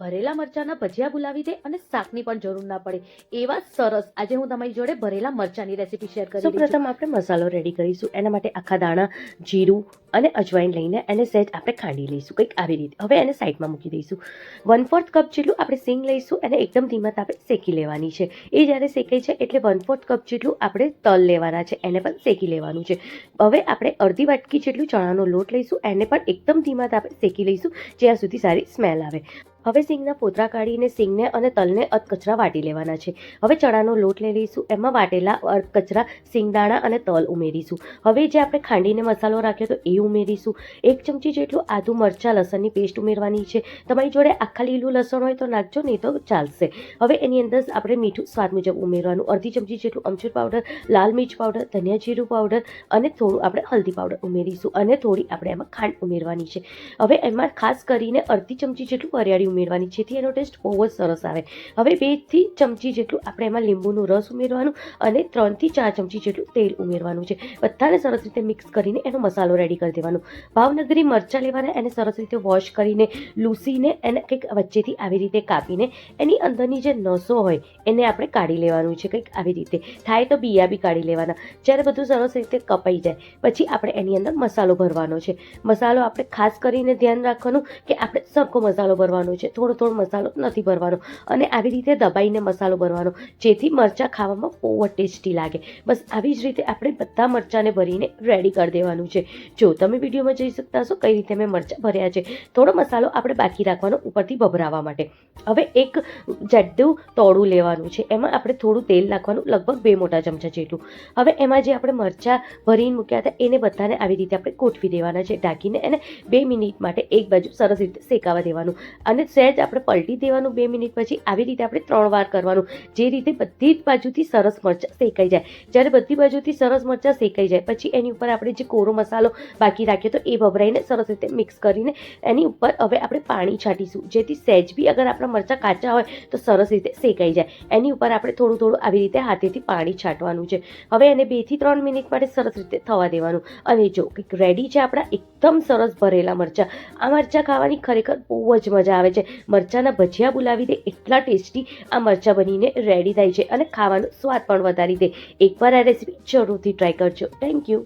ભરેલા મરચાંના ભજીયા બોલાવી દે અને શાકની પણ જરૂર ના પડે. એવા સરસ આજે હું તમારી જોડે ભરેલા મરચાંની રેસીપી શેર કરી પ્રથમ આપણે મસાલો રેડી કરીશું. એના માટે આખા દાણા જીરું અને અજવાઈન લઈને એને સહેજ આપણે ખાંડી લઈશું. કંઈક આવી રીતે. હવે એને સાઈડમાં મૂકી દઈશું. વન ફોર્થ કપ જેટલું આપણે સિંગ લઈશું. અને એકદમ ધીમા તાપે શેકી લેવાની છે. એ જ્યારે શેકાય છે એટલે વન ફોર્થ કપ જેટલું આપણે તલ લેવાના છે. એને પણ શેકી લેવાનું છે. હવે આપણે અડધી વાટકી જેટલું ચણાનો લોટ લઈશું. એને પણ એકદમ ધીમા તાપે શેકી લઈશું જ્યાં સુધી સારી સ્મેલ આવે. હવે સિંગના પોતરા કાઢીને સિંગને અને તલને અધકચરા વાટી લેવાના છે. હવે ચણાનો લોટ લઈ લઈશું. એમાં વાટેલા અધકચરા સિંગદાણા અને તલ ઉમેરીશું. હવે જે આપણે ખાંડીને મસાલો રાખ્યો તો એ ઉમેરીશું. એક ચમચી જેટલું આદુ મરચાં, લસણની પેસ્ટ ઉમેરવાની છે. તમારી જોડે આખા લીલું લસણ હોય તો નાખજો, નહીં તો ચાલશે. હવે એની અંદર આપણે મીઠું સ્વાદ મુજબ ઉમેરવાનું. અડધી ચમચી જેટલું અમચૂર પાવડર, લાલ મિર્ચ પાવડર, ધનિયા જીરું પાવડર અને થોડું આપણે હલ્દી પાવડર ઉમેરીશું. અને થોડી આપણે એમાં ખાંડ ઉમેરવાની છે. હવે એમાં ખાસ કરીને અડધી ચમચી જેટલું વરિયાળી ઉમેરવાની જેથી એનો ટેસ્ટ બહુ જ સરસ આવે. હવે બેથી ચમચી જેટલું આપણે એમાં લીંબુનું રસ ઉમેરવાનું અને ત્રણથી ચાર ચમચી જેટલું તેલ ઉમેરવાનું છે. બધાને સરસ રીતે મિક્સ કરીને એનો મસાલો રેડી કરી દેવાનો. ભાવનગરી મરચાં લેવાના એને સરસ રીતે વોશ કરીને, લૂસીને એને કંઈક વચ્ચેથી આવી રીતે કાપીને, એની અંદરની જે નસો હોય એને આપણે કાઢી લેવાનું છે કંઈક આવી રીતે. થાય તો બિયા બી કાઢી લેવાના. જ્યારે બધું સરસ રીતે કપાઈ જાય, પછી આપણે એની અંદર મસાલો ભરવાનો છે. મસાલો આપણે ખાસ કરીને ધ્યાન રાખવાનું કે આપણે સરખો મસાલો ભરવાનો છે. થોડો થોડો મસાલો નથી ભરવાનો. અને આવી રીતે દબાઈને મસાલો ભરવાનો. જેથી મરચાં ખાવામાં બહુ ટેસ્ટી લાગે. બસ આવી જ રીતે આપણે બધા મરચાંને ભરીને રેડી કરી દેવાનું છે. જો તમે વિડીયોમાં જોઈ શકતા હશો કઈ રીતે મેં મરચાં ભર્યા છે. થોડો મસાલો આપણે બાકી રાખવાનો ઉપરથી ભભરાવા માટે. હવે એક જાડું તોડું લેવાનું છે. એમાં આપણે થોડું તેલ નાખવાનું લગભગ બે મોટા ચમચા જેટલું. હવે એમાં જે આપણે મરચાં ભરીને મૂક્યા હતા એને બધાને આવી રીતે આપણે ગોઠવી દેવાના છે. ઢાંકીને એને બે મિનિટ માટે એક બાજુ સરસ રીતે શેકાવા દેવાનું. અને સહેજ આપણે પલટી દેવાનું બે મિનિટ પછી આવી રીતે આપણે ત્રણ વાર કરવાનું. જે રીતે બધી જ બાજુથી સરસ મરચાં શેકાઈ જાય. જ્યારે બધી બાજુથી સરસ મરચાં શેકાઈ જાય, પછી એની ઉપર આપણે જે કોરો મસાલો બાકી રાખ્યો તો એ ભભરાઈને સરસ રીતે મિક્સ કરીને એની ઉપર હવે આપણે પાણી છાંટીશું. જેથી સહેજ બી અગર આપણા મરચાં કાચા હોય તો સરસ રીતે શેકાઈ જાય. એની ઉપર આપણે થોડું થોડું આવી રીતે હાથેથી પાણી છાંટવાનું છે. હવે એને બેથી ત્રણ મિનિટ માટે સરસ રીતે થવા દેવાનું. અને જો કંઈક રેડી છે આપણા, એકદમ સરસ ભરેલા મરચાં. આ મરચાં ખાવાની ખરેખર બહુ જ મજા આવે છે. મરચાંના ભજીયા બોલાવી દે, એટલા ટેસ્ટી આ મરચાં બનીને રેડી થાય છે અને ખાવાનો સ્વાદ પણ વધારી દે. એકવાર આ રેસીપી જરૂરથી ટ્રાય કરજો. Thank you